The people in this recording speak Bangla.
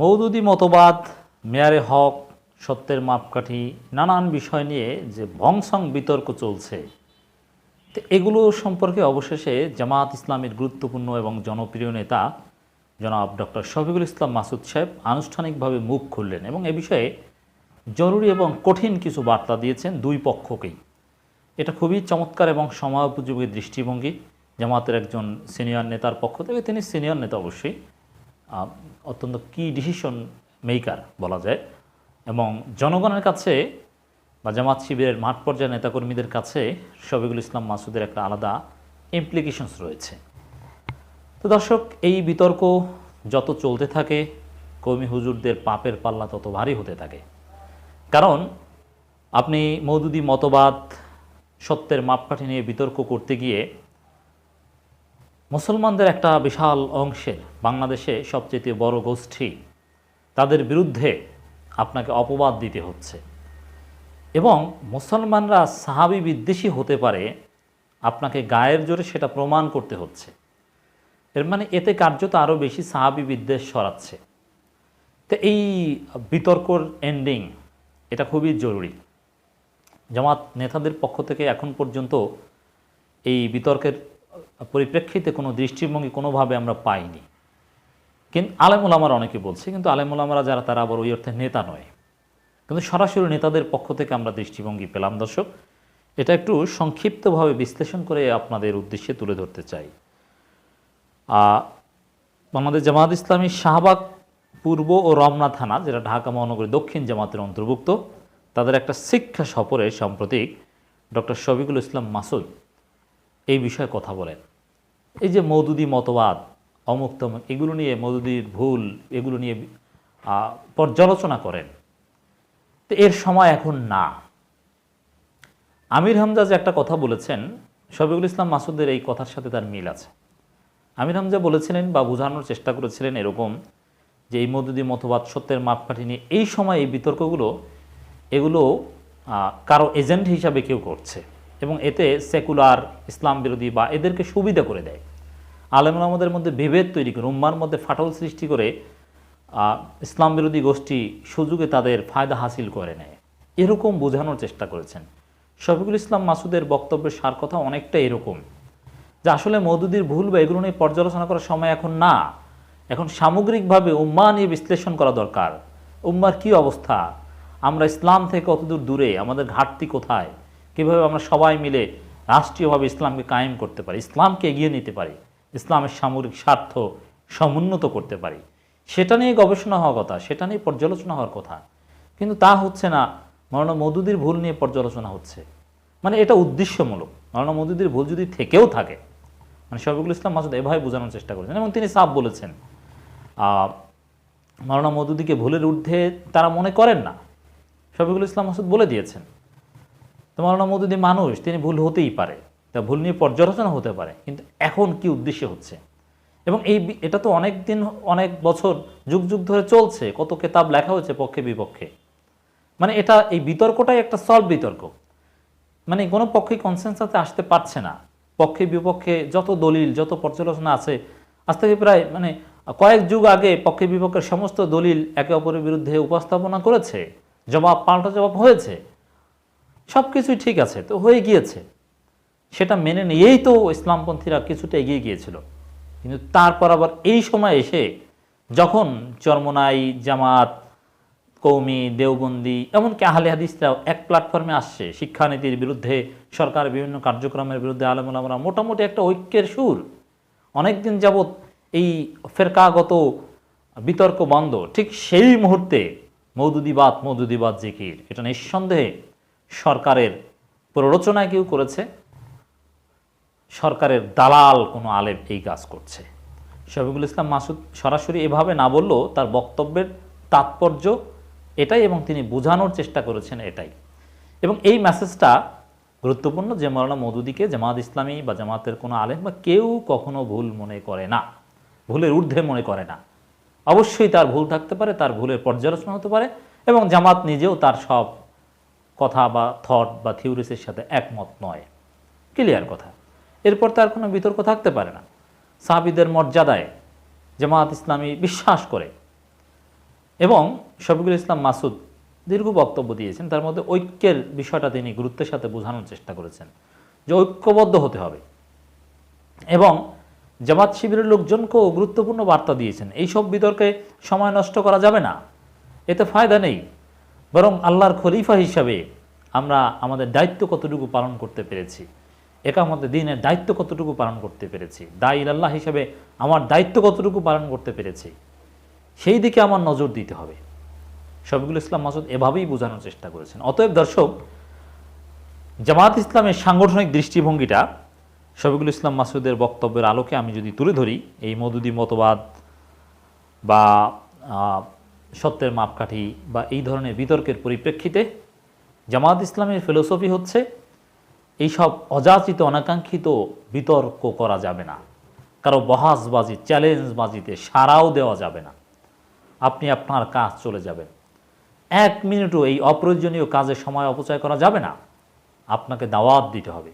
মৌদুদি মতবাদ, মেয়ারে হক, সত্যের মাপকাঠি, নানান বিষয় নিয়ে যে ভংসং বিতর্ক চলছে, তো এগুলো সম্পর্কে অবশেষে জামাত ইসলামের গুরুত্বপূর্ণ এবং জনপ্রিয় নেতা জনাব ডক্টর শফিকুল ইসলাম মাসুদ সাহেব আনুষ্ঠানিকভাবে মুখ খুললেন এবং এ বিষয়ে জরুরি এবং কঠিন কিছু বার্তা দিয়েছেন দুই পক্ষকেই। এটা খুবই চমৎকার এবং সময় উপযোগী দৃষ্টিভঙ্গি। জামাতের একজন সিনিয়র নেতার পক্ষ থেকে, তিনি সিনিয়র নেতা অবশ্যই অত্যন্ত কি ডিসিশন মেকার বলা যায়। এবং জনগণের কাছে বা জামাত শিবিরের মাঠ পর্যায়ের নেতাকর্মীদের কাছে শফিকুল ইসলাম মাসুদের একটা আলাদা ইমপ্লিকেশনস রয়েছে। তো দর্শক, এই বিতর্ক যত চলতে থাকে কর্মী হুজুরদের পাপের পাল্লা তত ভারী হতে থাকে। কারণ আপনি মৌদুদি মতবাদ, সত্যের মাপকাঠি নিয়ে বিতর্ক করতে গিয়ে মুসলমানদের একটা বিশাল অংশের বাংলাদেশে সবচেয়ে বড় গোষ্ঠী। তাদের বিরুদ্ধে আপনাকে অপবাদ দিতে হচ্ছে। এবং মুসলমানরা সাহাবি বিদ্বেষী হতে পারে, আপনাকে গায়ের জোরে সেটা প্রমাণ করতে হচ্ছে। এর মানে এতে কার্যত আরও বেশি সাহাবি বিদ্বেষ সরাচ্ছে তো এই বিতর্কর এন্ডিং এটা খুবই জরুরি। জামাত নেতাদের পক্ষ থেকে এখন পর্যন্ত এই বিতর্কের পরিপ্রেক্ষিতে কোনো দৃষ্টিভঙ্গি কোনোভাবে আমরা পাইনি। কিন্তু আলেমুল আমার অনেকে বলছে, কিন্তু আলেমুল আমারা যারা, তারা আবার ওই অর্থে নেতা নয়। কিন্তু সরাসরি নেতাদের পক্ষ থেকে আমরা দৃষ্টিভঙ্গি পেলাম, দর্শক। এটা একটু সংক্ষিপ্তভাবে বিশ্লেষণ করে আপনাদের উদ্দেশ্যে তুলে ধরতে চাই। বাংলাদেশ জামাত ইসলামী শাহবাগ পূর্ব ও রমনা থানা, যেটা ঢাকা মহানগরী দক্ষিণ জামাতের অন্তর্ভুক্ত, তাদের একটা শিক্ষা সফরে সাম্প্রতিক ডক্টর শফিকুল ইসলাম মাসুদ এই বিষয়ে কথা বলেন। এই যে মৌদুদি মতবাদ অমুক তমুক এগুলো নিয়ে মৌদুদির ভুল, এগুলো নিয়ে পর্যালোচনা করেন। তো এর সময় এখন না। আমির হামজা যে একটা কথা বলেছেন, শফিকুল ইসলাম মাসুদের এই কথার সাথে তার মিল আছে। আমির হামজা বলেছিলেন বা বোঝানোর চেষ্টা করেছিলেন এরকম যে এই মদুদি মতবাদ সত্যের মাপকাঠি নিয়ে এই সময় এই বিতর্কগুলো, এগুলো কারও এজেন্ট হিসাবে কেউ করছে এবং এতে সেকুলার ইসলাম বিরোধী বা এদেরকে সুবিধা করে দেয়। আলেম আমাদের মধ্যে বিভেদ তৈরি করে, উম্মার মধ্যে ফাটল সৃষ্টি করে ইসলাম বিরোধী গোষ্ঠী সুযোগে তাদের ফায়দা হাসিল করে নেয়। এরকম বোঝানোর চেষ্টা করেছেন। শফিকুল ইসলাম মাসুদের বক্তব্যের সার কথা অনেকটা এরকম, যে আসলে মৌদুদির ভুল বা এগুলো নিয়ে পর্যালোচনা করার সময় এখন না। এখন সামগ্রিকভাবে উম্মা নিয়ে বিশ্লেষণ করা দরকার। উম্মার কি অবস্থা? আমরা ইসলাম থেকে কতদূর দূরে, আমাদের ঘাটতি কোথায়? কীভাবে আমরা সবাই মিলে রাষ্ট্রীয়ভাবে ইসলামকে কায়েম করতে পারি, ইসলামকে এগিয়ে নিতে পারি? ইসলামের সামরিক স্বার্থ সমুন্নত করতে পারি। সেটা নিয়ে গবেষণা হওয়ার কথা, সেটা নিয়ে পর্যালোচনা হওয়ার কথা। কিন্তু তা হচ্ছে না, মৌলানা মৌদুদির ভুল নিয়ে পর্যালোচনা হচ্ছে। মানে এটা উদ্দেশ্যমূলক। মৌলানা মৌদুদির ভুল যদি থেকেও থাকে মানে শফিকুল ইসলাম মাসুদ এভাবে বোঝানোর চেষ্টা করেছেন এবং তিনি সাফ বলেছেন মৌলানা মৌদুদিকে ভুলের ঊর্ধ্বে তারা মনে করেন না। শফিকুল ইসলাম মাসুদ বলে দিয়েছেন। তো মৌলানা মৌদুদি মানুষ, তিনি ভুল হতেই পারে। তা ভুল নিয়ে পর্যালোচনা হতে পারে, কিন্তু এখন কি উদ্দেশ্যে হচ্ছে? এবং এই এটা তো অনেক দিন অনেক বছর যুগ যুগ ধরে চলছে, কত কেতাব লেখা হয়েছে পক্ষে বিপক্ষে। মানে এটা, এই বিতর্কটাই একটা সলভ বিতর্ক। মানে কোনো পক্ষে কনসেন্সাসে আসতে পারছে না। পক্ষে বিপক্ষে যত দলিল, যত পর্যালোচনা আছে, আজ থেকে প্রায় মানে কয়েক যুগ আগে পক্ষে বিপক্ষের সমস্ত দলিল একে অপরের বিরুদ্ধে উপস্থাপনা করেছে, জবাব, পাল্টা জবাব হয়েছে। সব কিছুই ঠিক আছে, তো হয়ে গিয়েছে। সেটা মেনে নিয়েই তো ইসলামপন্থীরা কিছুটা এগিয়ে গিয়েছিল। কিন্তু তারপর আবার এই সময় এসে যখন চরমনাই, জামাত কৌমি দেওবন্দি, এমনকি আহলে হাদিসরাও এক প্ল্যাটফর্মে আসছে, শিক্ষানীতির বিরুদ্ধে, সরকার বিভিন্ন কার্যক্রমের বিরুদ্ধে আলমুল আমরা মোটামুটি একটা ঐক্যের সুর। অনেক দিন যাবৎ এই ফেরকাগত বিতর্ক বন্ধ, ঠিক সেই মুহূর্তে মৌদুদিবাদ মৌদুদিবাদ জিকির, এটা নিঃসন্দেহে সরকারের প্ররোচনায় কেউ করেছে। সরকারের দালাল কোনো আলেম এই কাজ করছে। শফিকুল ইসলাম মাসুদ সরাসরি এভাবে না বললেও তার বক্তব্যের তাৎপর্য এটাই এবং তিনি বোঝানোর চেষ্টা করেছেন এটাই। এবং এই মেসেজটা গুরুত্বপূর্ণ যে মৌলানা মৌদুদিকে জামাত ইসলামী বা জামাতের কোনো আলেম বা কেউ কখনো ভুল মনে করে না, ভুলের ঊর্ধ্বে মনে করে না। অবশ্যই তার ভুল থাকতে পারে, তার ভুলের পর্যালোচনা হতে পারে এবং জামাত নিজেও তার সব কথা বা থট বা থিওরিসের সাথে একমত নয়। ক্লিয়ার কথা। এরপর তার কোনো বিতর্ক থাকতে পারে না। সাহাবিদের মর্যাদায় জামাত ইসলামী বিশ্বাস করে। এবং শফিকুল ইসলাম মাসুদ দীর্ঘ বক্তব্য দিয়েছেন, তার মধ্যে ঐক্যের বিষয়টা তিনি গুরুত্বের সাথে বোঝানোর চেষ্টা করেছেন, যে ঐক্যবদ্ধ হতে হবে। এবং জামাত শিবিরের লোকজনকেও গুরুত্বপূর্ণ বার্তা দিয়েছেন, এইসব বিতর্কে সময় নষ্ট করা যাবে না, এতে ফায়দা নেই। বরং আল্লাহর খলিফা হিসাবে আমরা আমাদের দায়িত্ব কতটুকু পালন করতে পেরেছি একামতে দিনের দায়িত্ব কতটুকু পালন করতে পেরেছি? দায়ী আল্লাহ হিসাবে আমার দায়িত্ব কতটুকু পালন করতে পেরেছি? সেই দিকে আমার নজর দিতে হবে। শফিকুল ইসলাম মাসুদ এভাবেই বোঝানোর চেষ্টা করেছেন। অতএব দর্শক জামাত ইসলামের সাংগঠনিক দৃষ্টিভঙ্গিটা শফিকুল ইসলাম মাসুদের বক্তব্যের আলোকে আমি যদি তুলে ধরি, এই মধুদি মতবাদ বা সত্যের মাপকাঠি বা এই ধরনের বিতর্কের পরিপ্রেক্ষিতে জামাত ইসলামের ফিলোসফি হচ্ছে এইসব অযাচিত অনাকাঙ্ক্ষিত বিতর্ক করা যাবে না। কারও বহাসবাজি, চ্যালেঞ্জবাজিতে সারাও দেওয়া যাবে না। আপনি আপনার কাজ চলে যাবেন। এক মিনিটও এই অপ্রয়োজনীয় কাজে সময় অপচয় করা যাবে না। আপনাকে দাওয়াত দিতে হবে।